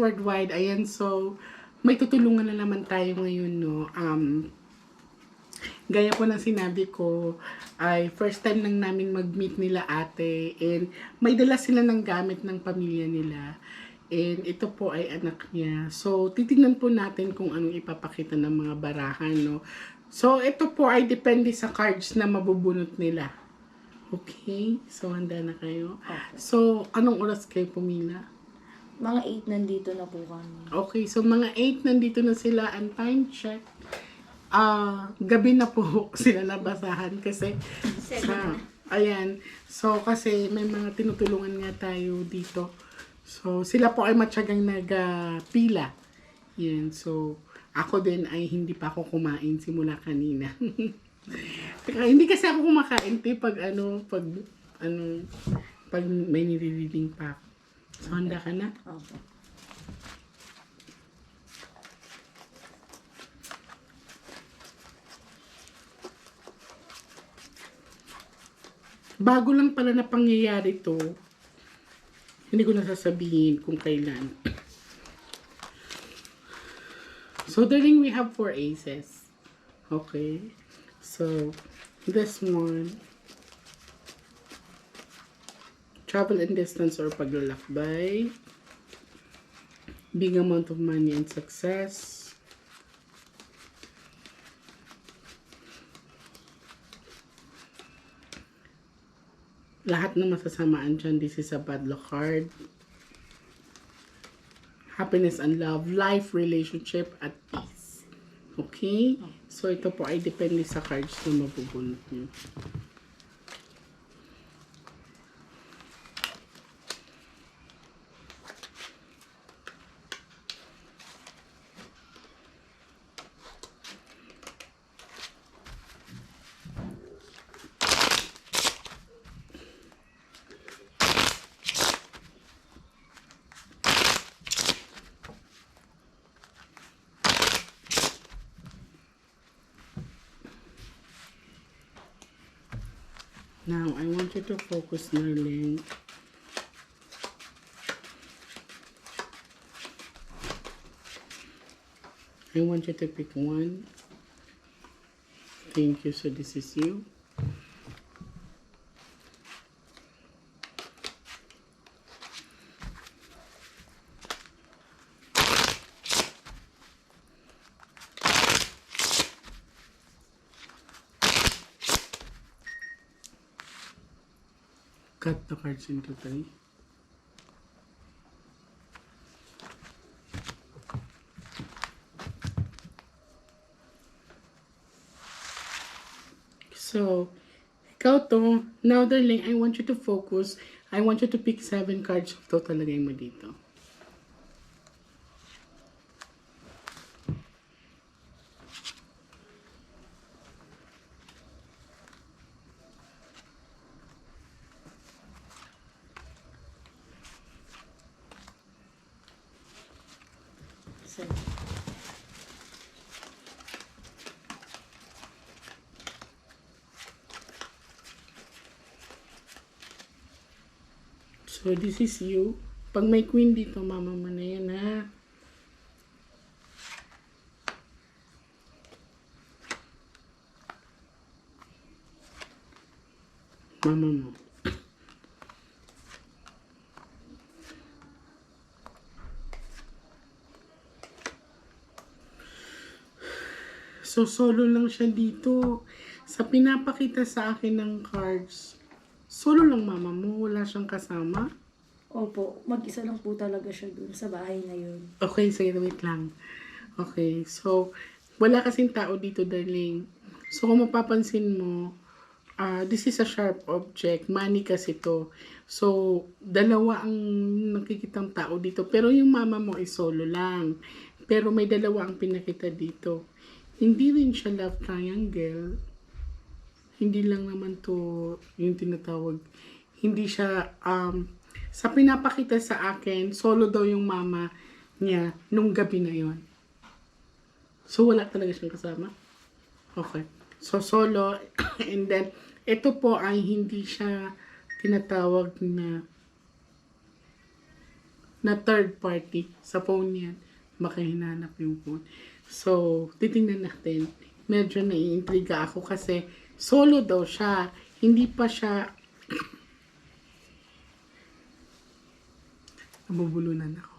worldwide. Ayan, so may tutulungan na naman tayo ngayon, no. Um, gaya po ng sinabi ko, ay first time lang namin mag-meet nila ate and may dala sila ng gamit ng pamilya nila. And ito po ay anak niya. So, titingnan po natin kung anong ipapakita ng mga barahan, no. So, ito po ay depende sa cards na mabubunot nila. Okay? So, handa na kayo? So, anong oras kayo pumila? Mga 8 nandito na po kami. Okay, so mga 8 nandito na sila and time check. Ah, gabi na po sila nabasahan kasi sa ayan. So kasi may mga tinutulungan nga tayo dito. So sila po ay matyagang nagpila. Yan. So ako din ay hindi pa ako kumain simula kanina. Teka, hindi kasi ako kumakain te pag ano pag ano pag may nire-reading pa ako. Handa ka na? Opo. bago lang pala na pangyayari to, hindi ko nasasabihin kung kailan. So, darling, we have four aces. Okay. So, this one, travel and distance or paglalakbay, big amount of money and success, lahat ng masasamaan dyan, this is a bad luck card. Happiness and love, life, relationship, at peace. Okay? So, ito po ay depende sa cards na mabubunot nyo. To focus, darling. I want you to pick one. Thank you. So this is you. Cards into three. So, ikaw to, now darling, I want you to focus. I want you to pick seven cards of total lagay mo dito. So, So, this is you. Pag may queen dito, mama mo na yan, ha? Mama mo. So, solo lang siya dito. Sa pinapakita sa akin ng cards, solo lang mama mo, wala siyang kasama. opo, mag-isa lang po talaga siya dun sa bahay na yun. Okay, sige, wait lang. Okay, so, wala kasing tao dito, darling. So, kung mapapansin mo, ah this is a sharp object. Money kasi to. So, dalawa ang nakikitang tao dito. Pero yung mama mo is solo lang. Pero may dalawa ang pinakita dito. Hindi rin siya love triangle. Hindi lang naman to yung tinatawag. Hindi siya, um, sa pinapakita sa akin, solo daw yung mama niya nung gabi na yon. So, wala talaga siyang kasama? Okay. So, solo. And then, ito po ay hindi siya tinatawag na na third party. Sa phone yan. Baka hinanap yung phone. So, titingnan natin. Medyo naiintriga ako kasi solo daw siya. Hindi pa siya nabubulunan ako.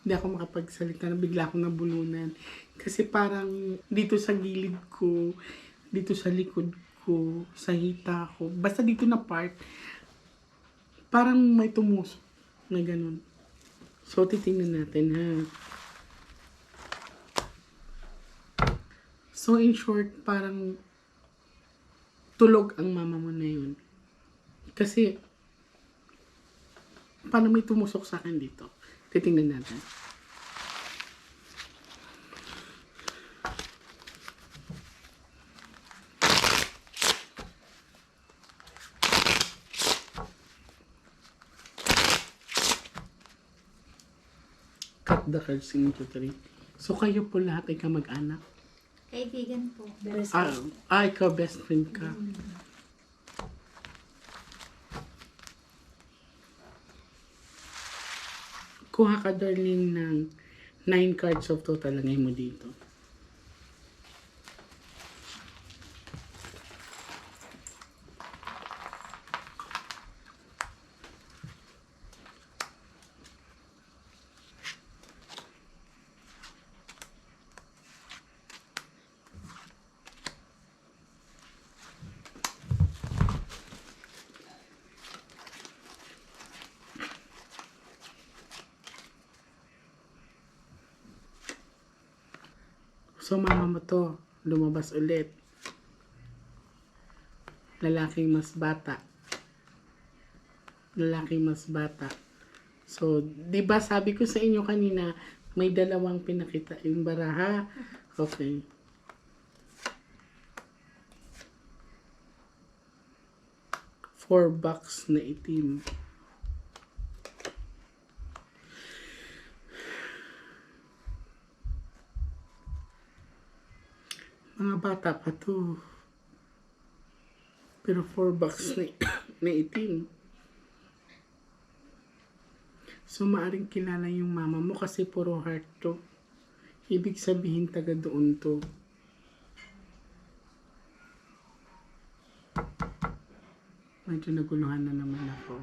Hindi ako makapagsalita bigla akong nabulunan. Kasi parang dito sa gilid ko, dito sa likod ko, sa hita ko, basta dito na part, parang may tumusok na ganun. So, titingnan natin ha. So, in short, parang tulog ang mama mo na yun. Kasi, parang may tumusok sa akin dito. Titingnan natin. Cut the cards into three. So, kayo po lahat ay kamag-anak? Kaibigan po. Best Ah, ah, ikaw best friend ka. Kuha ka, darling, ng nine cards of total. Lagay mo dito. So, mama mo to, lumabas ulit. Lalaking mas bata. Lalaking mas bata. So, di ba sabi ko sa inyo kanina, may dalawang pinakita yung baraha. Okay. Four bucks na itim. Mga bata pa to. Pero four bucks na, na itim. So, maaring kilala yung mama mo kasi puro heart to. Ibig sabihin taga doon to. Medyo naguluhan na naman ako.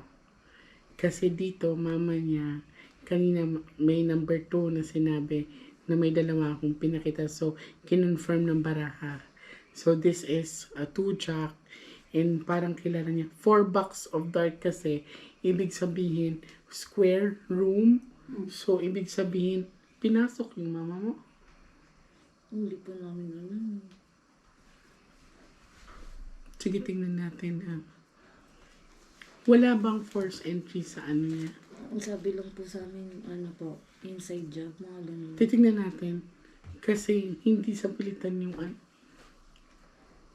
Kasi dito, mama niya, kanina may number 2 na sinabi na may dalawa akong pinakita. So, kinonfirm ng baraha. So, this is a 2 jack and parang kilala niya. 4 bucks of dark kasi, ibig sabihin, square room. So, ibig sabihin, pinasok yung mama mo. Hindi po namin alam. Sige, tingnan natin. ah. Wala bang force entry sa ano niya? Ang sabi lang po sa amin, ano po, inside job, mga ganun. Titingnan natin. Kasi hindi sa pilitan yung ano.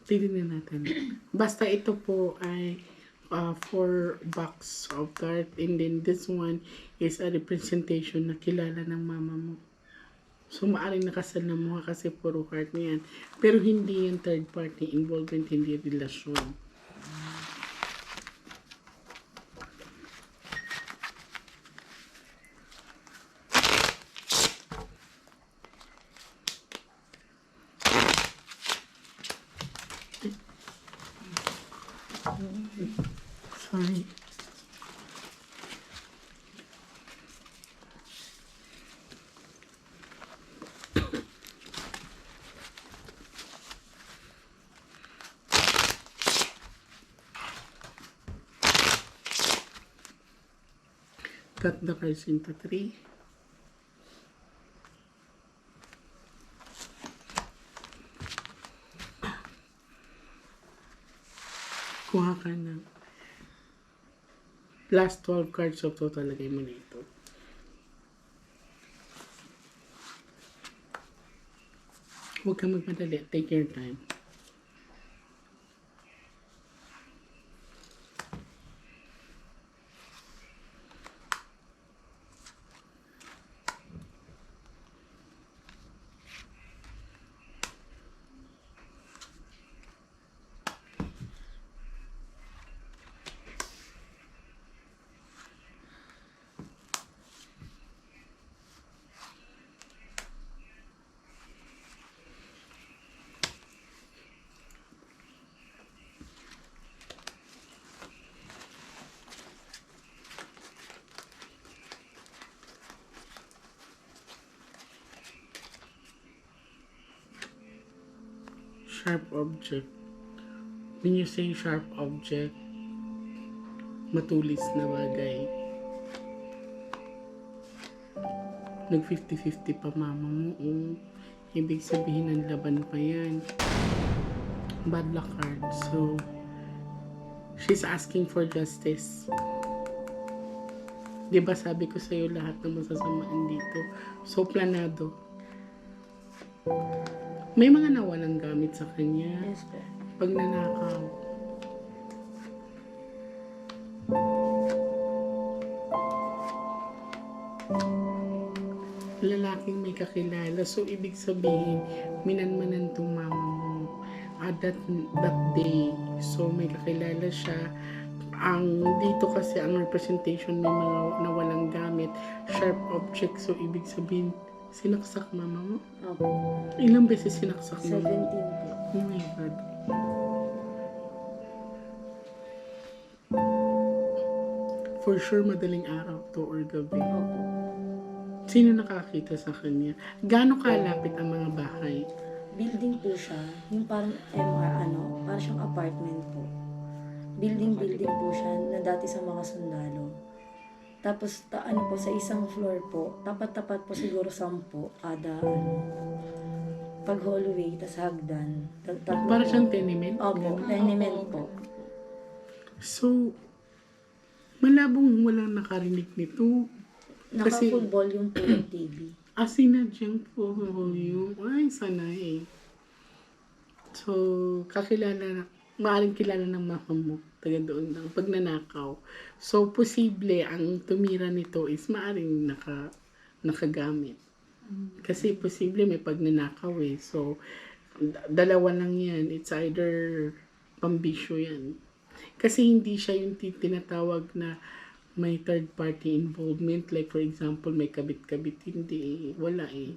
Titingnan natin. Basta ito po ay uh, four box of card and then this one is a representation na kilala ng mama mo. So, maaaring nakasal na mo kasi puro card na yan. Pero hindi yung third party involvement, hindi relasyon. Cut the cards into three. Kuha ka ng last 12 cards of total lagay mo dito. Huwag kang magmadali. Take your time. Sharp object. When you say sharp object, matulis na bagay. Nag 50-50 pa mama mo. Oh. Ibig sabihin ng laban pa yan. Bad luck card. So, she's asking for justice. Di ba sabi ko sa'yo lahat ng masasamaan dito. So, planado. May mga nawalang gamit sa kanya. Yes po. Pag nanakaw. Lalaking may kakilala. So, ibig sabihin, minanmanan tong mama mo. At that, that day, so may kakilala siya. Ang dito kasi ang representation may mga nawalang gamit, sharp object. So, ibig sabihin, sinaksak mama mo. Opo. Ilang beses sinaksak mo? 17 po. Oh my God. For sure, madaling araw to or gabi. Opo. Sino nakakita sa kanya? Gaano kalapit ang mga bahay? Building po siya. Yung parang MR, ano, parang siyang apartment po. Building-building po siya na dati sa mga sundalo. Tapos, ta, ano po, sa isang floor po, tapat-tapat po siguro sampo, kada, ano, pag hallway, tas hagdan. Tat- tatlo Para po. siyang tenement? Opo, tenement po. So, malabong walang nakarinig nito. Kasi- Naka-full volume po yung TV. Ah, sinadyang po yung, ay, sana eh. So, kakilala na, maaaring kilala ng mama mo, taga doon lang, pag nanakaw. So, posible ang tumira nito is maaaring naka, nakagamit. Kasi posible may pagnanakaw eh. So, dalawa lang yan. It's either pambisyo yan. Kasi hindi siya yung ti- tinatawag na may third party involvement. Like for example, may kabit-kabit. Hindi eh. Wala eh.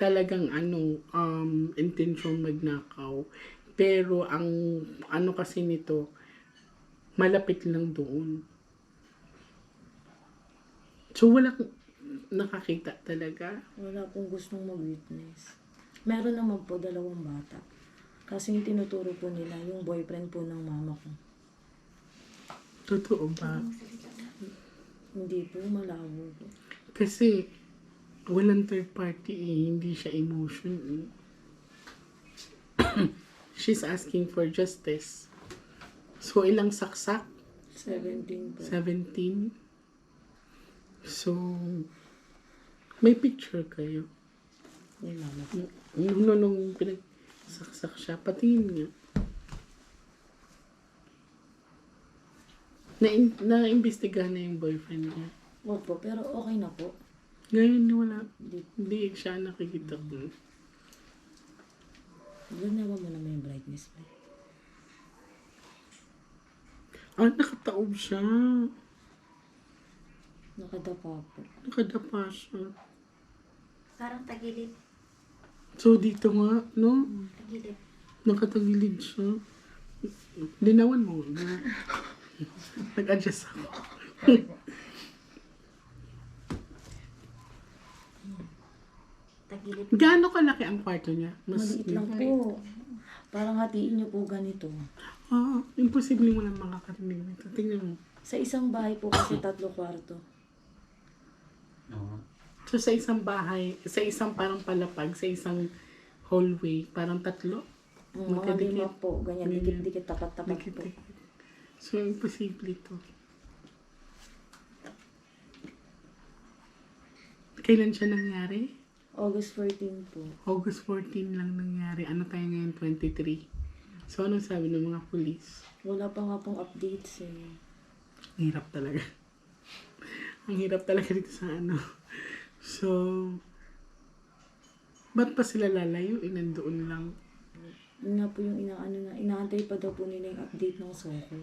Talagang ano, um, intention magnakaw. Pero ang ano kasi nito, malapit lang doon. So wala nakakita talaga. Wala pong gustong mag-witness. Meron naman po dalawang bata. Kasi yung tinuturo po nila, yung boyfriend po ng mama ko. Totoo ba? Hindi po, malabo po. Kasi walang third party eh. Hindi siya emotion eh. She's asking for justice. So ilang saksak? 17 po. 17. So, may picture kayo. Yung mama ko. Nung, nung, nung pinagsaksak siya, patingin nga. Na, na-imbestigahan na yung boyfriend niya. Opo, pero okay na po. Ngayon, wala. Hindi. Hindi siya nakikita ko. Ganawa mo naman yung brightness mo. Ah, nakataob siya. Nakadapa po. Nakadapa siya. Parang tagilid. So, dito nga, no? Tagilid. Nakatagilid siya. Linawan mo. Na. Nag-adjust ako. Tagilid. Gaano kalaki ang kwarto niya? Maliit lang po. Parang hatiin niyo po ganito. Ah, imposible mo lang makakarinig nito. Tingnan mo. Sa isang bahay po kasi tatlo kwarto. Oo. So, sa isang bahay, sa isang parang palapag, sa isang hallway, parang tatlo. Mm, Mga Magkadikit. lima po. Ganyan, Ganyan. dikit-dikit, tapat-tapat po. So, imposible to. Kailan siya nangyari? August 14 po. August 14 lang nangyari. Ano tayo ngayon? 23. So, anong sabi ng mga pulis? Wala pa nga pong updates eh. Ang hirap talaga. Ang hirap talaga dito sa ano. So, ba't pa sila lalayo? Eh, nandoon lang. Yun nga po yung inaano na, inaantay pa daw po nila yung update ng Soko.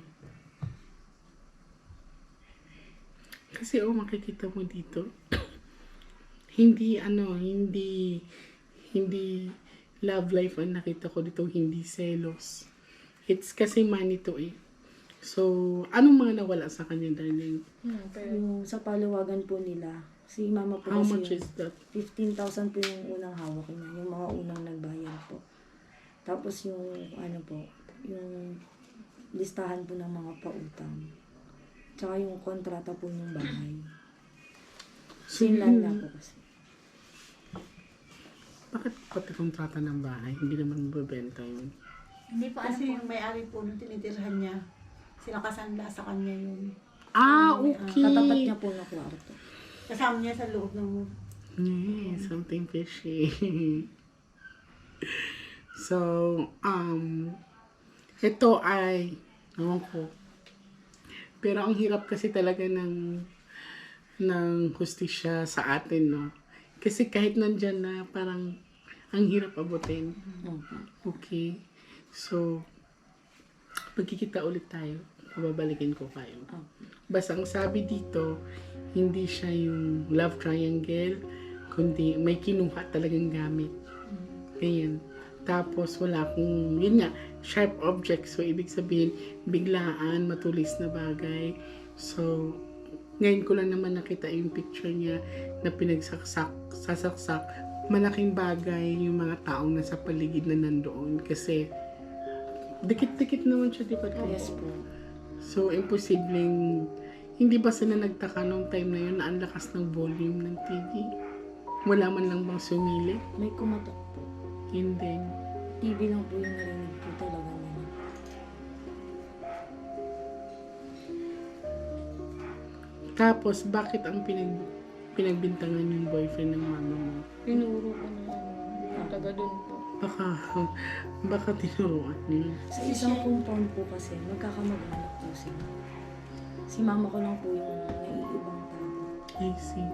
Kasi oh, makikita mo dito. hindi ano, hindi hindi love life ang nakita ko dito, hindi selos. It's kasi money to eh. So, anong mga nawala sa kanya, darling? Yung sa paluwagan po nila, si mama po How much is that? 15,000 po yung unang hawak niya, yung mga unang nagbayad po. Tapos yung ano po, yung listahan po ng mga pautang. Tsaka yung kontrata po ng bahay. Sinlan na po kasi. Bakit pati kontrata ng bahay? Hindi naman mabibenta yun. Hindi po ano Kasi po. yung may-ari po nung tinitirhan niya, sinakasanla sa kanya yun. Ah, okay. Katapat niya po na kwarto. Kasama niya sa loob ng Yes, something fishy. so, um, ito ay, ewan ko. Pero ang hirap kasi talaga ng, ng hustisya sa atin, no? Kasi kahit nandyan na, parang, ang hirap abutin. Okay. So, pagkikita ulit tayo, pababalikin ko kayo. Basta ang sabi dito, hindi siya yung love triangle, kundi may kinuha talagang gamit. Ganyan. Tapos wala akong, yun nga, sharp object. So, ibig sabihin, biglaan, matulis na bagay. So, ngayon ko lang naman nakita yung picture niya na pinagsaksak, sasaksak. Malaking bagay yung mga taong nasa paligid na nandoon. Kasi, dikit-dikit naman siya, di ba? Yes po. So, imposibleng, hindi ba sila nagtaka nung time na yun na ang lakas ng volume ng TV? Wala man lang bang sumili? May kumatok po. Yun din. TV lang po yung narinig po talaga nila. Tapos, bakit ang pinag, pinagbintangan yung boyfriend ng mama mo? Pinuro ko na ano, taga doon po. Baka, baka tinuruan niya. Sa isang compound po kasi, magkakamag-anak po sila. Si mama ko lang po yung naiibang tao. I see.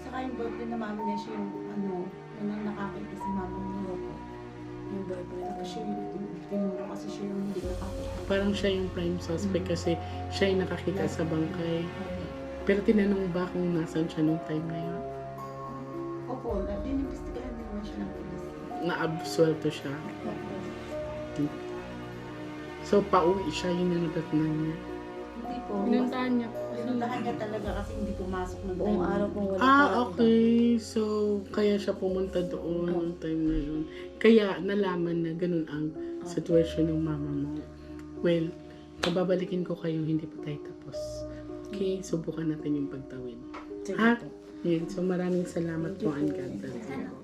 Saka yung birthday na mama niya siya yung ano, yun ang nakakita si mama niya. Yung boyfriend Tapos ko. siya yung tinuro kasi siya yung hindi nakakita. Parang siya yung prime suspect kasi siya yung nakakita sa bangkay. Pero tinanong ba kung nasan siya nung time na yun? Opo, na- inimbestigahan din naman siya ng polis. Na-absuelto siya. So, pauwi siya, yun ang nadatnan niya. Hindi po. Pinuntahan niya po. Pinuntahan niya talaga kasi hindi pumasok ng Buong time. araw pong wala Ah, pa- okay. So, kaya siya pumunta doon noong time na yun. Kaya nalaman na ganun ang sitwasyon ng mama mo. Well, pababalikin ko kayo, hindi pa tayo tapos. Okay, subukan natin yung pagtawid. Sige Ha? Yun. So, maraming salamat po, Angkanta. Sana